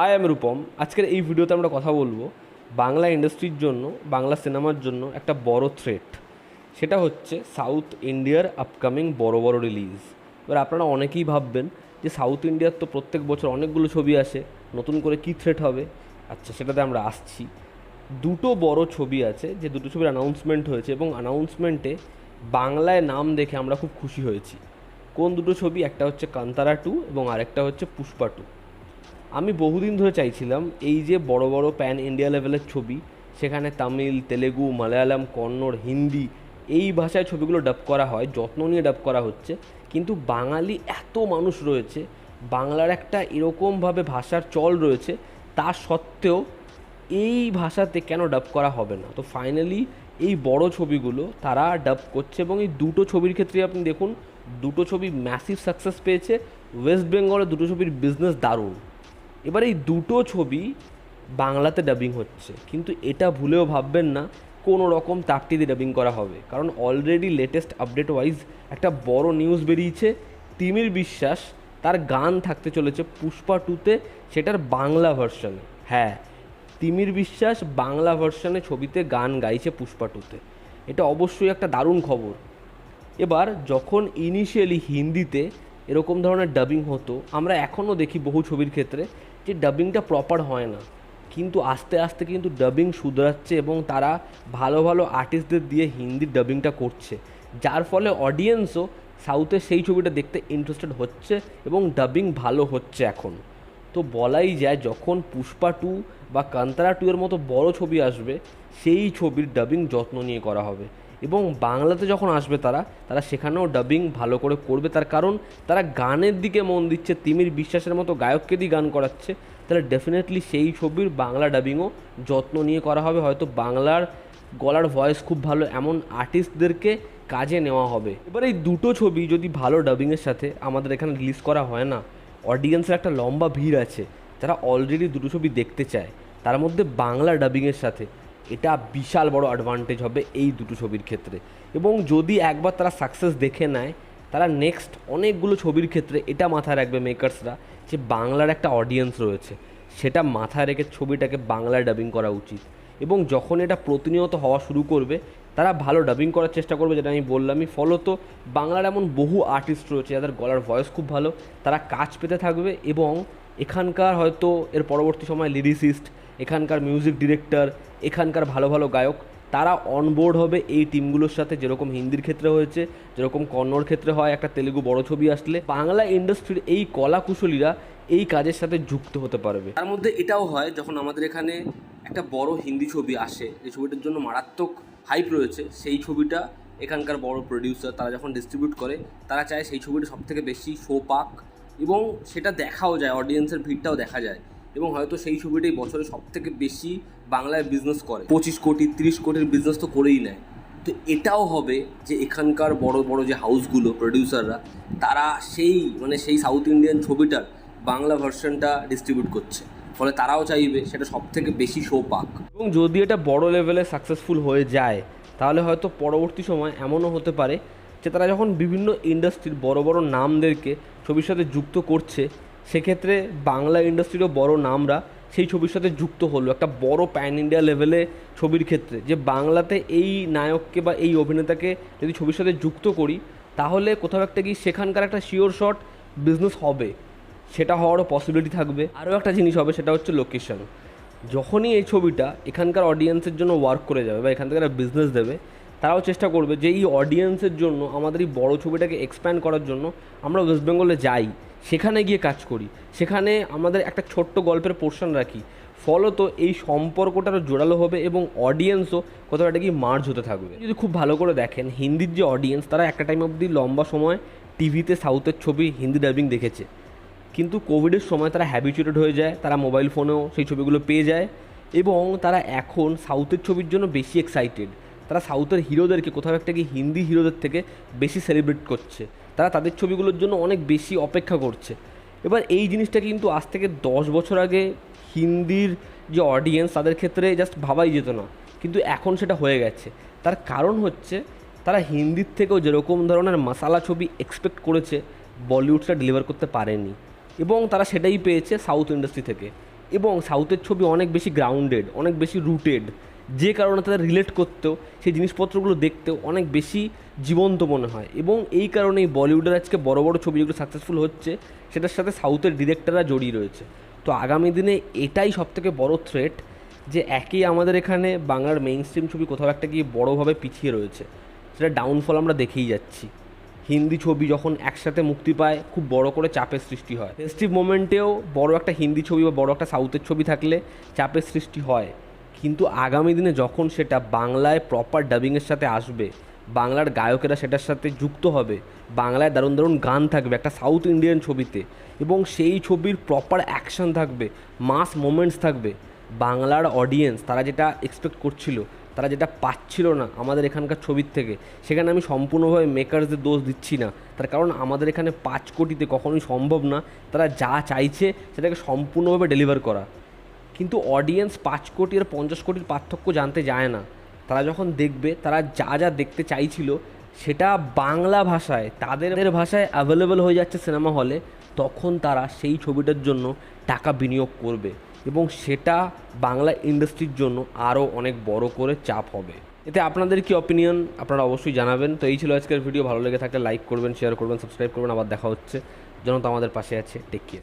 High M Rupam আজকের এই ভিডিওতে আমরা কথা বলব বাংলা ইন্ডাস্ট্রির জন্য, বাংলা সিনেমার জন্য একটা বড় থ্রেট সেটা হচ্ছে সাউথ ইন্ডিয়ার আপকামিং বড় বড় রিলিজ এবার আপনারা অনেকেই ভাববেন যে সাউথ ইন্ডিয়ার তো প্রত্যেক বছর অনেকগুলো ছবি আসে, নতুন করে কী থ্রেট হবে? আচ্ছা সেটাতে আমরা আসছি। দুটো বড় ছবি আছে, যে দুটো ছবির অ্যানাউন্সমেন্ট হয়েছে এবং অ্যানাউন্সমেন্টে বাংলায় নাম দেখে আমরা খুব খুশি হয়েছি। কোন দুটো ছবি? একটা হচ্ছে কান্তারা টু এবং আরেকটা হচ্ছে পুষ্পা টু আমি বহুদিন ধরে চাইছিলাম এই যে বড় বড় প্যান ইন্ডিয়া লেভেলের ছবি, সেখানে তামিল, তেলেগু, মালায়ালাম, কন্নড়, হিন্দি, এই ভাষায় ছবিগুলো ডাব করা হয়, যত্ন নিয়ে ডাব করা হচ্ছে। কিন্তু বাঙালি এত মানুষ রয়েছে, বাংলার একটা এরকমভাবে ভাষার চল রয়েছে, তা সত্ত্বেও এই ভাষাতে কেন ডাব করা হবে না? তো ফাইনালি এই বড় ছবিগুলো তারা ডাব করছে এবং এই দুটো ছবির ক্ষেত্রে আপনি দেখুন, দুটো ছবি ম্যাসিভ সাকসেস পেয়েছে ওয়েস্ট বেঙ্গলে দুটো ছবির বিজনেস দারুণ। এবার এই দুটো ছবি বাংলাতে ডাবিং হচ্ছে। কিন্তু এটা ভুলেও ভাববেন না, কোনো রকম দিয়ে ডাবিং করা হবে। কারণ অলরেডি লেটেস্ট আপডেট ওয়াইজ একটা বড় নিউজ বেরিয়েছে, তিমির বিশ্বাস তার গান থাকতে চলেছে পুষ্পা টুতে সেটার বাংলা ভার্সনে হ্যাঁ তিমির বিশ্বাস বাংলা ভার্সনে ছবিতে গান গাইছে পুষ্পা টুতে এটা অবশ্যই একটা দারুণ খবর। এবার যখন ইনিশিয়ালি হিন্দিতে এরকম ধরনের ডাবিং হতো, আমরা এখনও দেখি বহু ছবির ক্ষেত্রে যে ডাবিংটা প্রপার হয় না। কিন্তু আস্তে আস্তে কিন্তু ডাবিং শুধরাচ্ছে এবং তারা ভালো ভালো আর্টিস্টদের দিয়ে হিন্দি ডাবিংটা করছে। যার ফলে অডিয়েন্সও সাউথে সেই ছবিটা দেখতে ইন্টারেস্টেড হচ্ছে এবং ডাবিং ভালো হচ্ছে এখন। তো বলাই যায়, যখন পুষ্পা টু বা কান্তারা টু এর মতো বড় ছবি আসবে, সেই ছবির ডাবিং যত্ন নিয়ে করা হবে। এবং বাংলাতে যখন আসবে তারা তারা সেখানেও ডাবিং ভালো করে করবে। তার কারণ, তারা গানের দিকে মন দিচ্ছে, তিমির বিশ্বাসের মতো গায়ককে দিয়ে গান করাচ্ছে। তাহলে ডেফিনেটলি সেই ছবির বাংলা ডাবিংও যত্ন নিয়ে করা হবে। হয়তো বাংলার গলার ভয়েস খুব ভালো, এমন আর্টিস্টদেরকে কাজে নেওয়া হবে। এবার এই দুটো ছবি যদি ভালো ডাবিংয়ের সাথে আমাদের এখানে রিলিজ করা হয় না অডিয়েন্সের একটা লম্বা ভিড় আছে। যারা অলরেডি দুটো ছবি দেখতে চায়। তার মধ্যে বাংলা ডাবিংয়ের সাথে এটা বিশাল বড় অ্যাডভান্টেজ হবে এই দুটো ছবির ক্ষেত্রে। এবং যদি একবার তারা সাকসেস দেখে নেয়, তারা নেক্সট অনেকগুলো ছবির ক্ষেত্রে এটা মাথায় রাখবে মেকার্সরা যে বাংলার একটা অডিয়েন্স রয়েছে। সেটা মাথায় রেখে ছবিটাকে বাংলায় ডাবিং করা উচিত। এবং যখন এটা প্রতিনিয়ত হওয়া শুরু করবে, তারা ভালো ডাবিং করার চেষ্টা করবে, যেটা আমি বললামই। ফলত বাংলার এমন বহু আর্টিস্ট রয়েছে, যাদের গলার ভয়েস খুব ভালো, তারা কাজ পেতে থাকবে এবং এখানকার হয়তো এর পরবর্তী সময় লিরিসিস্ট এখানকার মিউজিক ডিরেক্টর এখানকার ভালো ভালো গায়ক, তারা অনবোর্ড হবে এই টিমগুলোর সাথে যেরকম হিন্দির ক্ষেত্রে হয়েছে, যেরকম কন্নড় ক্ষেত্রে হয়, একটা তেলেগু বড় ছবি আসলে, বাংলা ইন্ডাস্ট্রির এই কলা কুশলীরা এই কাজের সাথে যুক্ত হতে পারবে। তার মধ্যে এটাও হয়, যখন আমাদের এখানে একটা বড় হিন্দি ছবি আসে, যে ছবিটার জন্য মারাত্মক হাইপ রয়েছে, সেই ছবিটা এখানকার বড় প্রডিউসার তারা যখন ডিস্ট্রিবিউট করে, তারা চায় সেই ছবিটা সব থেকে বেশি শো পাক এবং সেটা দেখাও যায় অডিয়েন্সের ভিড়টাও দেখা যায়। এবং হয়তো সেই ছবিটাই বছরে সব থেকে বেশি বাংলায় বিজনেস করে। পঁচিশ কোটি, তিরিশ কোটির বিজনেস তো করেই নেয়। তো এটাও হবে যে এখানকার বড় বড় যে হাউসগুলো প্রডিউসাররা তারা সেই মানে সেই সাউথ ইন্ডিয়ান ছবিটার বাংলা ভার্সনটা ডিস্ট্রিবিউট করছে। ফলে তারাও চাইবে সেটা সব থেকে বেশি শো পাক। এবং যদি এটা বড় লেভেলে সাকসেসফুল হয়ে যায়, তাহলে হয়তো পরবর্তী সময় এমনও হতে পারে যে তারা যখন বিভিন্ন ইন্ডাস্ট্রির বড় বড় নামদেরকে ছবির সাথে যুক্ত করছে সেক্ষেত্রে বাংলা ইন্ডাস্ট্রিরও বড় নামরা সেই ছবির সাথে যুক্ত হলো, একটা বড় প্যান ইন্ডিয়া লেভেলে ছবির ক্ষেত্রে। যে বাংলাতে এই নায়ককে বা এই অভিনেতাকে যদি ছবির সাথে যুক্ত করি, তাহলে কোথাও একটা গিয়ে সেখানকার একটা শিওর শট বিজনেস হবে। সেটা হওয়ারও পসিবিলিটি থাকবে। আরও একটা জিনিস হবে, সেটা হচ্ছে লোকেশন যখনই এই ছবিটা এখানকার অডিয়েন্সের জন্য ওয়ার্ক করে যাবে বা এখান থেকে একটা বিজনেস দেবে, তারাও চেষ্টা করবে যে এই অডিয়েন্সের জন্য, আমাদের এই বড় ছবিটাকে এক্সপ্যান্ড করার জন্য আমরা ওয়েস্ট বেঙ্গলে যাই। সেখানে গিয়ে কাজ করি। সেখানে আমাদের একটা ছোট্ট গল্পের পোর্শন রাখি। ফলত এই সম্পর্কটা আরও জোরালো হবে এবং অডিয়েন্সও কোথাও একটা গিয়ে মার্জ হতে থাকবে। যদি খুব ভালো করে দেখেন, হিন্দির যে অডিয়েন্স তারা একটা টাইম অবধি লম্বা সময় টিভিতে সাউথের ছবি হিন্দি ডাবিং দেখেছে। কিন্তু কোভিডের সময় তারা হ্যাবিচুয়েটেড হয়ে যায়, তারা মোবাইল ফোনেও সেই ছবিগুলো পেয়ে যায় এবং তারা এখন সাউথের ছবির জন্য বেশি এক্সাইটেড তারা সাউথের হিরোদেরকে, কোথাও একটা কি হিন্দি হিরোদের থেকে বেশি সেলিব্রেট করছে। তারা তাদের ছবিগুলোর জন্য অনেক বেশি অপেক্ষা করছে। এবার এই জিনিসটা কিন্তু আজ থেকে দশ বছর আগে হিন্দির যে অডিয়েন্স তাদের ক্ষেত্রে জাস্ট ভাবাই যেত না। কিন্তু এখন সেটা হয়ে গেছে। তার কারণ হচ্ছে, তারা হিন্দির থেকেও যেরকম ধরনের মশালা ছবি এক্সপেক্ট করেছে বলিউডটা ডেলিভার করতে পারেনি। এবং তারা সেটাই পেয়েছে সাউথ ইন্ডাস্ট্রি থেকে। এবং সাউথের ছবি অনেক বেশি গ্রাউন্ডেড অনেক বেশি রুটেড যে কারণে তাদের রিলেট করতেও, সেই জিনিসপত্রগুলো দেখতেও অনেক বেশি জীবন্ত মনে হয়। এবং এই কারণেই বলিউডের আজকে বড় বড় ছবি যেগুলো সাকসেসফুল হচ্ছে, সেটার সাথে সাউথের ডিরেক্টররা জড়িয়ে রয়েছে। তো আগামী দিনে এটাই সবথেকে বড় থ্রেট যে একই আমাদের এখানে বাংলার মেইন স্ট্রিম ছবি কোথাও একটা গিয়ে বড়োভাবে পিছিয়ে রয়েছে। সেটা ডাউনফল আমরা দেখেই যাচ্ছি। হিন্দি ছবি যখন একসাথে মুক্তি পায়, খুব বড় করে চাপের সৃষ্টি হয়। ফেস্টিভ মোমেন্টেও বড় একটা হিন্দি ছবি বা বড় একটা সাউথের ছবি থাকলে চাপের সৃষ্টি হয়। কিন্তু আগামী দিনে যখন সেটা বাংলায় প্রপার ডাবিংয়ের সাথে আসবে, বাংলার গায়কেরা সেটার সাথে যুক্ত হবে, বাংলায় দারুণ দারুণ গান থাকবে, একটা সাউথ ইন্ডিয়ান ছবিতে, এবং সেই ছবির প্রপার অ্যাকশন থাকবে মাস মোমেন্টস থাকবে, বাংলার অডিয়েন্স তারা যেটা এক্সপেক্ট করছিল, তারা যেটা পাচ্ছিল না আমাদের এখানকার ছবির থেকে, সেখানে আমি সম্পূর্ণভাবে মেকার্সদের দোষ দিচ্ছি না, তার কারণ আমাদের এখানে পাঁচ কোটিতে কখনোই সম্ভব না, তারা যা চাইছে সেটাকে সম্পূর্ণভাবে ডেলিভার করা। কিন্তু অডিয়েন্স পাঁচ কোটি আর পঞ্চাশ কোটির পার্থক্য জানতে যায় না। তারা যখন দেখবে, তারা যা যা দেখতে চাইছিল, সেটা বাংলা ভাষায়, তাদের ভাষায় অ্যাভেলেবেল হয়ে যাচ্ছে সিনেমা হলে তখন তারা সেই ছবিটার জন্য টাকা বিনিয়োগ করবে এবং সেটা বাংলা ইন্ডাস্ট্রির জন্য আরও অনেক বড় করে চাপ হবে। এতে আপনাদের কি অপিনিয়ন আপনারা অবশ্যই জানাবেন। তো এই ছিল আজকের ভিডিও ভালো লেগে থাকলে লাইক করবেন শেয়ার করবেন সাবস্ক্রাইব করবেন। আবার দেখা হচ্ছে। যেন তো আমাদের পাশে আছে। Take care